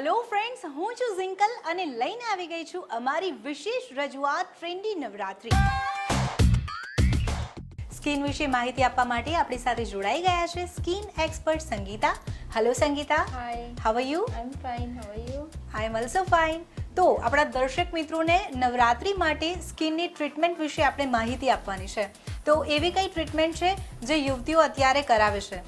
Hello friends હું છું ઝિંકલ અને લઈને આવી ગઈ છું અમારી વિશેષ રજૂઆત ટ્રેન્ડી નવરાત્રી. સ્કિન વિશે માહિતી આપવા માટે આપણી સાથે જોડાઈ ગયા છે skin expert Sangeeta. Hello Sangeeta. Hi how are you I am fine how are you I am also fine તો આપણા દર્શક મિત્રોને નવરાત્રી માટે સ્કિનની ટ્રીટમેન્ટ વિશે આપણે માહિતી આપવાની છે. તો એવી કઈ ટ્રીટમેન્ટ છે જે યુવતીઓ અત્યારે કરાવે છે?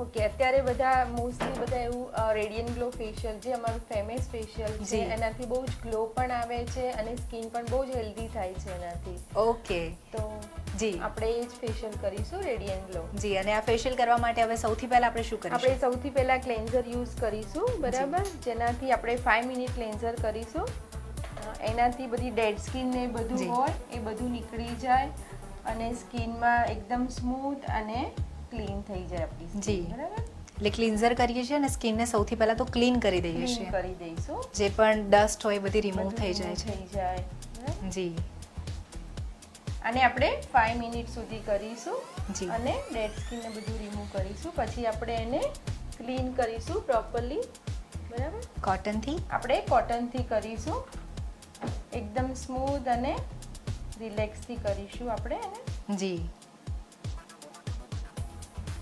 ઓકે અત્યારે બધા મોસ્ટલી બધા એવું રેડિયન ગ્લો ફેશિયલ જે અમારું ફેમસ ફેશિયલ છે એનાથી બહુ જ ગ્લો પણ આવે છે અને સ્કિન પણ બહુ જ હેલ્ધી થાય છે એનાથી. ઓકે તો જી. આપણે એ જ ફેશિયલ કરીશું રેડિયન ગ્લો જી અને આ ફેશિયલ કરવા માટે હવે સૌથી પહેલા આપણે શું આપણે સૌથી પહેલા ક્લેન્ઝર યુઝ કરીશું બરાબર? જેનાથી આપણે 5 મિનિટ ક્લેન્ઝર કરીશું. એનાથી બધી ડેડ સ્કિન ને બધું હોય એ બધું નીકળી જાય અને સ્કિનમાં એકદમ સ્મૂથ અને ક્લીન થઈ જાય આપણી જી. બરાબર? એટલે ક્લિન્ઝર કરીએ છીએ અને સ્કિનને સૌથી પહેલા તો ક્લીન કરી દઈએ છીએ. કરી દઈશું. જે પણ ડસ્ટ હોય બધી રિમૂવ થઈ જાય છે. થઈ જાય જી. અને આપણે 5 મિનિટ સુધી કરીશું જી. અને ડેડ સ્કિન ને બધું રિમૂવ કરીશું. પછી આપણે એને ક્લીન કરીશું પ્રોપરલી બરાબર? કોટનથી આપણે કોટનથી કરીશું. એકદમ સ્મૂથ અને રિલેક્સથી કરીશું આપણે એને. જી.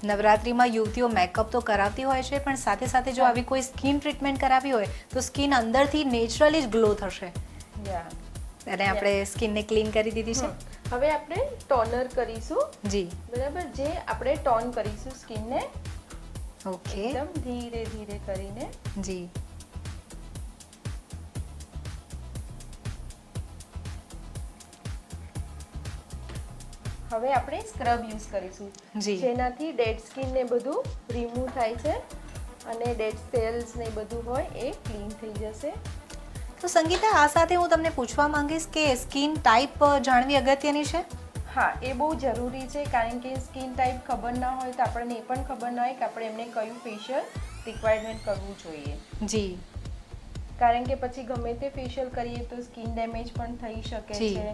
નવરાત્રીમાં યુવતીઓ મેકઅપ તો કરાવતી હોય છે પણ સાથે સાથે જો આવી કોઈ સ્કિન ટ્રીટમેન્ટ કરાવી હોય તો સ્કિન અંદરથી નેચરલી જ ગ્લો થશે. અને આપણે સ્કિનને ક્લીન કરી દીધી છે. હવે આપણે ટોનર કરીશું. જી. બરાબર? જે આપણે ટોન કરીશું સ્કિનને ઓકે એકદમ ધીરે ધીરે કરીને. જી. હવે આપણે સ્ક્રબ યુઝ કરીશું. જેનાથી ડેડ સ્કિન ને બધું રિમૂવ થાય છે અને ડેડ સેલ્સ ને બધું હોય એ ક્લીન થઈ જશે. તો સંગીતા આ સાથે હું તમને પૂછવા માંગીશ કે સ્કિન ટાઈપ જાણવી અગત્યની છે? હા એ બહુ જરૂરી છે કારણ કે સ્કિન ટાઈપ ખબર ના હોય તો આપણને એ પણ ખબર ના હોય કે આપણે એમને કયું ફેશિયલ રિક્વાયરમેન્ટ કરવું જોઈએ. જી. કારણ કે પછી ગમે તે ફેશિયલ કરીએ તો સ્કિન ડેમેજ પણ થઈ શકે છે.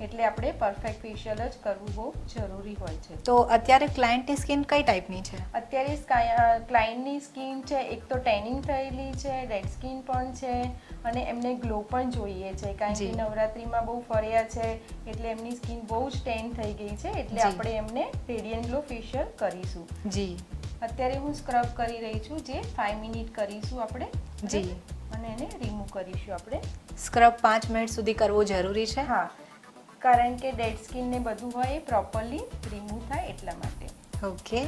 એટલે આપણે પરફેક્ટ ફેશિયલ જ કરવું બહુ જરૂરી હોય છે. તો અત્યારે ક્લાયન્ટની સ્કિન કઈ ટાઈપની છે? અત્યારે ક્લાયન્ટની સ્કિન છે એક તો ટેનિંગ થયેલી છે ડેડ સ્કિન પણ છે અને એમને ગ્લો પણ જોઈએ છે. કારણ. કે નવરાત્રિમાં બહુ ફર્યા છે એટલે એમની સ્કિન બહુ જ ટેન થઈ ગઈ છે એટલે આપણે એમને રેડિયન્ટ ગ્લો ફેશિયલ કરીશું. જી. અત્યારે હું સ્ક્રબ કરી રહી છું જે ફાઈવ મિનિટ કરીશું આપણે જી. અને એને રિમૂવ કરીશું આપણે. સ્ક્રબ પાંચ મિનિટ સુધી કરવો જરૂરી છે? હા. કારણ કે ડેડ સ્કિન ને બધું હોય એ પ્રોપરલી રિમૂવ થાય એટલા માટે. ઓકે.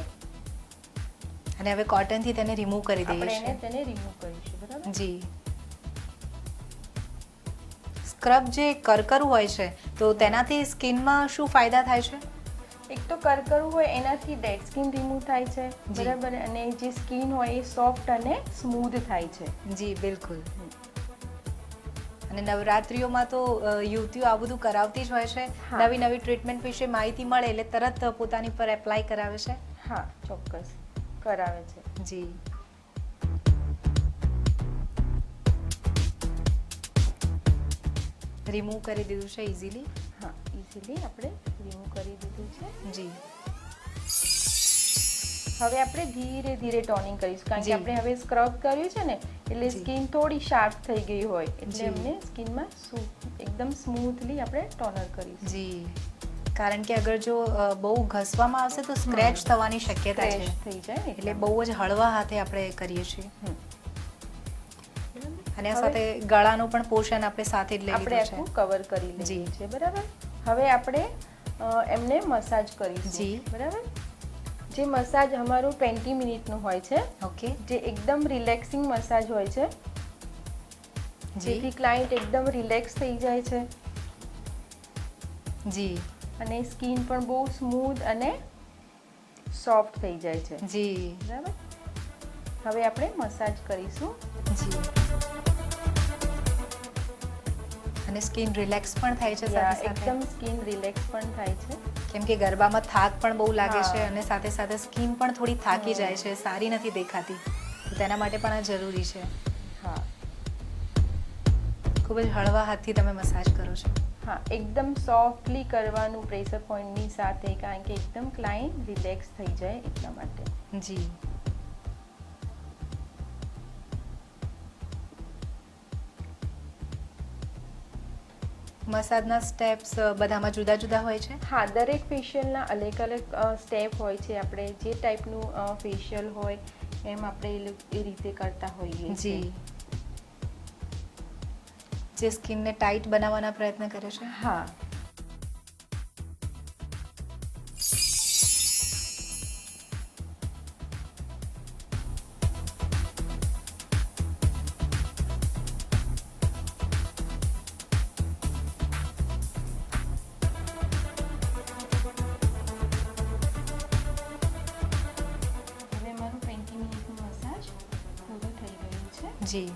અને હવે કોટનથી તેને રિમૂવ કરી આપણે દઈએ એને છીએ. તેને રિમૂવ કરીશું બરાબર? જી. સ્ક્રબ જે કરકરું હોય છે તો તેનાથી સ્કિનમાં શું ફાયદા થાય છે? એક તો કરકરું હોય એનાથી ડેડ સ્કિન રિમૂવ થાય છે બરાબર? અને જે સ્કિન હોય એ સોફ્ટ અને સ્મૂધ થાય છે. જી બિલકુલ. અને નવરાત્રિઓમાં તો યુવતીઓ આ બધું કરાવતી જ હોય છે. નવી નવી ટ્રીટમેન્ટ વિશે માહિતી મળે એટલે તરત પોતાની પર એપ્લાય કરાવે છે. હા ચોક્કસ. કરાવે છે. જી. રિમૂવ કરી દીધું છે ઇઝીલી હા ઇઝીલી આપણે રિમૂવ કરી દીધું છે. જી. હવે આપણે ધીરે ધીરે ટોનિંગ કરીશું કારણ કે આપણે હવે સ્ક્રબ કર્યું છે ને એટલે સ્કિન થોડી શાર્પ થઈ ગઈ હોય એટલે એમને સ્કિનમાં એકદમ સ્મૂથલી આપણે ટોનર કરીશું. જી. કારણ કે અગર જો બહુ ઘસવામાં આવશે તો સ્ક્રેચ થવાની શક્યતા છે. થઈ જાય ને એટલે બહુ જ હળવા હાથે આપણે કરીએ છીએ. અને આ સાથે ગળાનું પણ પોષણ આપણે સાથે જ લઈ આપણે આખું કવર કરી લઈએ. છીએ બરાબર? હવે આપણે એમને મસાજ કરીશું. જી. બરાબર? જે મસાજ અમારું ટ્વેન્ટી મિનિટનું હોય છે. ઓકે જે એકદમ રિલેક્સિંગ મસાજ હોય છે. જેથી ક્લાયન્ટ એકદમ રિલેક્સ થઈ જાય છે. જી. અને સ્કિન પણ બહુ સ્મૂથ અને સોફ્ટ થઈ જાય છે. જી. બરાબર? હવે આપણે મસાજ કરીશું. જી. અને સ્કિન રિલેક્સ પણ થાય છે એકદમ સ્કિન રિલેક્સ પણ થાય છે. કેમ કે ગરબામાં થાક પણ બહુ લાગે છે અને સાથે સાથે સ્કીન પણ થોડી થાકી જાય છે સારી નથી દેખાતી. તો તેના માટે પણ આ જરૂરી છે. હા. ખૂબ જ હળવા હાથથી તમે મસાજ કરો છો. હા એકદમ સોફ્ટલી કરવાનું પ્રેશર પોઈન્ટની સાથે કારણ કે એકદમ ક્લાયન્ટ રિલેક્સ થઈ જાય એટલા માટે. જી. મસાજના સ્ટેપ્સ બધામાં જુદા જુદા હોય છે? હા દરેક ફેશિયલના અલગ અલગ સ્ટેપ હોય છે. આપણે જે ટાઈપનું ફેશિયલ હોય એમ આપણે એ રીતે કરતા હોઈએ જી. જે સ્કિનને ટાઈટ બનાવવાના પ્રયત્ન કરે છે? હા. જી.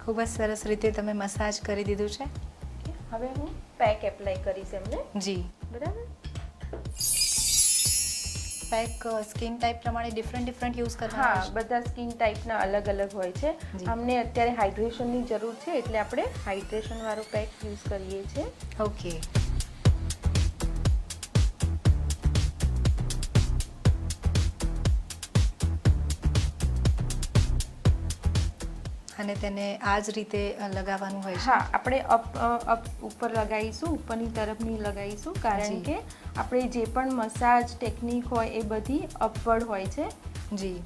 ખૂબ જ સરસ રીતે તમે મસાજ કરી દીધું છે. હવે હું પેક એપ્લાય કરીશ એમને. જી. બરાબર? પેક સ્કિન ટાઈપ પ્રમાણે ડિફરન્ટ ડિફરન્ટ યુઝ હા બધા સ્કિન ટાઈપના અલગ અલગ હોય છે. અમને અત્યારે હાઇડ્રેશનની જરૂર છે એટલે આપણે હાઇડ્રેશન વાળું પેક યુઝ કરીએ છીએ. ઓકે. અને તેને આ જ રીતે લગાવવાનું હોય છે. હા આપણે અપ અપ ઉપર લગાવીશું ઉપરની તરફની લગાવીશું કારણ કે આપણે જે પણ મસાજ ટેકનિક હોય એ બધી અપવર્ડ હોય છે. જી.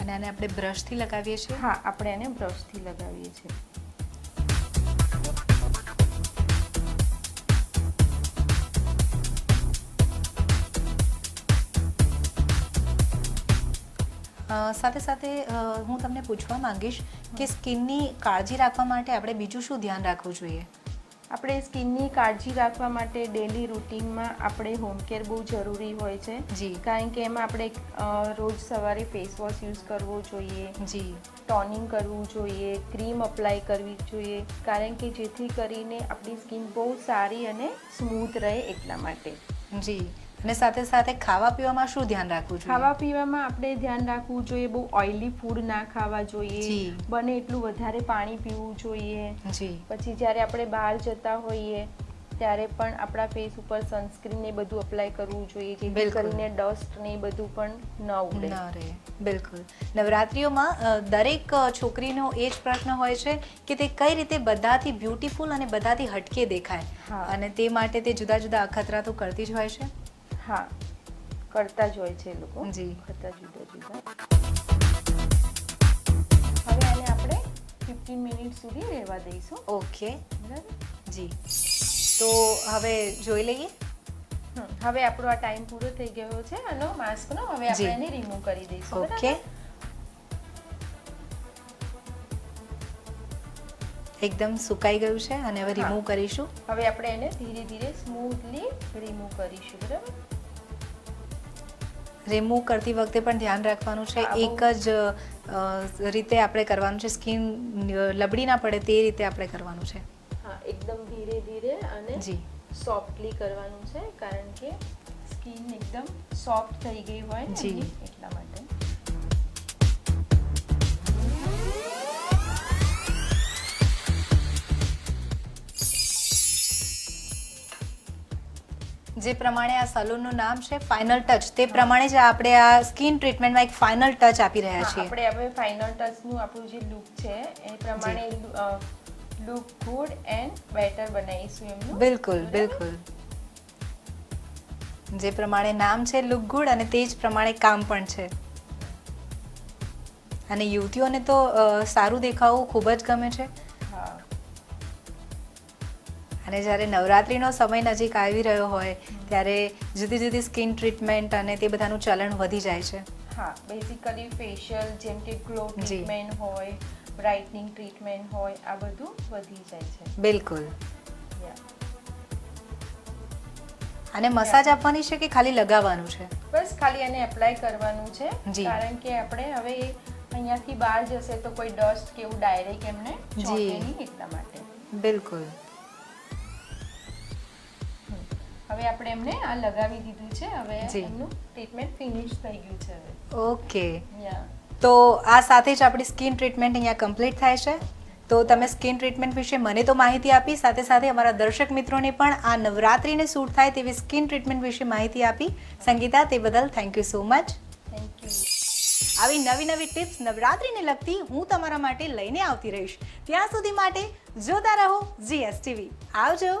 અને આને આપણે બ્રશથી લગાવીએ છીએ? હા આપણે એને બ્રશથી લગાવીએ છીએ. સાથે સાથે હું તમને પૂછવા માંગીશ કે સ્કિનની કાળજી રાખવા માટે આપણે બીજું શું ધ્યાન રાખવું જોઈએ? આપણે સ્કિનની કાળજી રાખવા માટે ડેલી રૂટિનમાં આપણે હોમ કેર બહુ જરૂરી હોય છે. જી. કારણ કે એમાં આપણે રોજ સવારે ફેસ વોશ યુઝ કરવો જોઈએ. જી. ટોનિંગ કરવું જોઈએ. ક્રીમ અપ્લાય કરવી જોઈએ. કારણ કે જેથી કરીને આપણી સ્કિન બહુ સારી અને સ્મૂથ રહે એટલા માટે. જી. અને સાથે સાથે ખાવા પીવામાં શું ધ્યાન રાખવું જોઈએ? ખાવા પીવામાં આપણે ધ્યાન રાખવું જોઈએ બહુ ઓઇલી ફૂડ ના ખાવા જોઈએ બને એટલું વધારે પાણી પીવું જોઈએ. પછી જ્યારે આપણે બહાર જતા હોઈએ ત્યારે પણ આપણા ફેસ ઉપર સનસ્ક્રીન ને બધું અપ્લાય કરવું જોઈએ જેથી. કરીને ડસ્ટ ને બધું પણ ન ઉડે. ન રહે. બિલકુલ. નવરાત્રિઓમાં દરેક છોકરીનો એ જ પ્રશ્ન હોય છે કે તે કઈ રીતે બધાથી બ્યુટીફુલ અને બધાથી હટકે દેખાય. અને તે માટે તે જુદા જુદા અખતરા તો કરતી જ હોય છે? હા કરતા જ હોય છે એ લોકો. જી. કરતા જુદા જુદા. હવે આને આપણે ફિફ્ટીન મિનિટ સુધી રહેવા દઈશું. ઓકે. બરાબર? જી. તો હવે જોઈ લઈએ. હવે આપણો આ ટાઈમ પૂરો થઈ ગયો છે આનો માસ્કનો હવે. આપણે એને રિમૂવ કરી દઈશું ઓકે. એકદમ સુકાઈ ગયું છે અને હવે રિમૂવ કરીશું. હવે આપણે એને ધીરે ધીરે સ્મૂથલી રિમૂવ કરીશું બરાબર? રિમૂવ કરતી વખતે પણ ધ્યાન રાખવાનું છે. એક જ રીતે આપણે કરવાનું છે. સ્કિન લબડી ના પડે તે રીતે આપણે કરવાનું છે. હા એકદમ ધીરે ધીરે અને જી. સોફ્ટલી કરવાનું છે કારણ કે સ્કિન એકદમ સોફ્ટ થઈ ગઈ હોય જી. એટલા માટે. જે પ્રમાણે આ સલૂનનું નામ છે ફાઇનલ ટચ તે પ્રમાણે જ આપણે આ સ્કિન ટ્રીટમેન્ટમાં એક ફાઇનલ ટચ આપી રહ્યા છીએ. આપણે હવે ફાઇનલ ટચનું આપણું જે લુક છે એ પ્રમાણે લુક ગુડ એન્ડ બેટર બનાવીશું એમનું. બિલકુલ બિલકુલ. જે પ્રમાણે નામ છે લુક ગુડ અને તે જ પ્રમાણે કામ પણ છે. અને યુવતીઓને તો સારું દેખાવું ખૂબ જ ગમે છે. અને જ્યારે નવરાત્રિનો સમય નજીક આવી રહ્યો હોય ત્યારે જુદી જુદી સ્કિન ટ્રીટમેન્ટ અને તે બધાનું ચલણ વધી જાય છે. હા બેઝિકલી ફેશિયલ જેમ કે ગ્લો. ટ્રીટમેન્ટ હોય બ્રાઇટનિંગ ટ્રીટમેન્ટ હોય આ બધું વધી જાય છે. બિલકુલ. અને મસાજ આપવાની છે કે ખાલી લગાવવાનું છે? બસ ખાલી એને એપ્લાય કરવાનું છે. કારણ કે આપણે હવે અહીંયાથી બહાર જશે તો કોઈ ડસ્ટ કે એવું ડાયરેક્ટ એમને જી. એટલા માટે. બિલકુલ. હવે આપણે એમને આ લગાવી દીધું છે હવે. એમનું ટ્રીટમેન્ટ ફિનિશ થઈ ગયું છે હવે. ઓકે. તો આ સાથે જ આપણી સ્કિન ટ્રીટમેન્ટ અહીંયા કમ્પ્લીટ થાય છે. તો તમે સ્કિન ટ્રીટમેન્ટ વિશે મને તો માહિતી આપી સાથે સાથે અમારા દર્શક મિત્રોને પણ આ નવરાત્રિને સૂટ થાય તેવી સ્કિન ટ્રીટમેન્ટ વિશે માહિતી આપી. સંગીતા તે બદલ thank you so much thank you આવી નવી નવી ટિપ્સ નવરાત્રિને લગતી હું તમારા માટે લઈને આવતી રહીશ. ત્યાં સુધી માટે જોતા રહો જીએસટીવી આવજો.